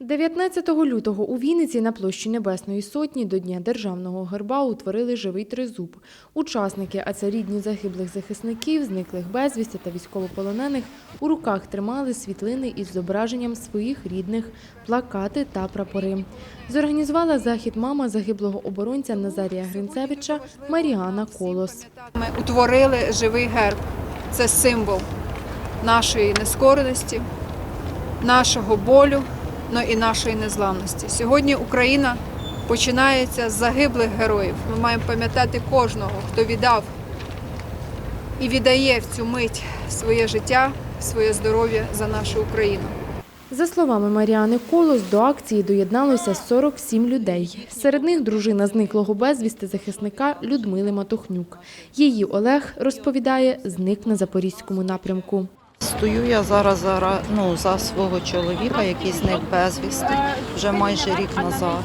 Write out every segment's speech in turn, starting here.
19 лютого у Вінниці на площі Небесної Сотні до Дня Державного герба утворили живий тризуб. Учасники, а це рідні загиблих захисників, зниклих безвісти та військовополонених, у руках тримали світлини із зображенням своїх рідних, плакати та прапори. Зорганізувала захід мама загиблого оборонця Назарія Гринцевича Маріана Колос. Ми утворили живий герб. Це символ нашої нескореності, нашого болю, ну і нашої незламності. Сьогодні Україна починається з загиблих героїв. Ми маємо пам'ятати кожного, хто віддав і віддає в цю мить своє життя, своє здоров'я за нашу Україну. За словами Маріани Колос, до акції доєдналося 47 людей. Серед них дружина зниклого безвісти захисника Людмили Матохнюк. Її Олег розповідає, зник на запорізькому напрямку. Стою я зараз за, ну, за свого чоловіка, який зник безвісти вже майже рік назад.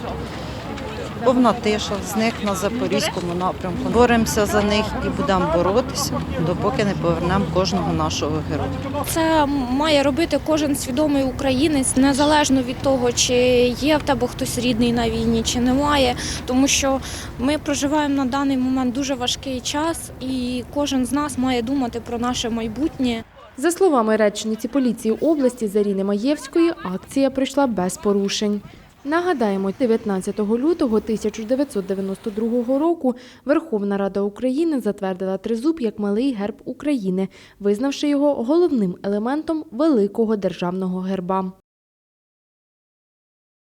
Повна тиша, зник на запорізькому напрямку. Боремося за них і будемо боротися, допоки не повернемо кожного нашого героя. Це має робити кожен свідомий українець, незалежно від того, чи є в тебе хтось рідний на війні, чи немає. Тому що ми проживаємо на даний момент дуже важкий час, і кожен з нас має думати про наше майбутнє. За словами речниці поліції області Заріни Маєвської, акція пройшла без порушень. Нагадаємо, 19 лютого 1992 року Верховна Рада України затвердила тризуб як малий герб України, визнавши його головним елементом великого державного герба.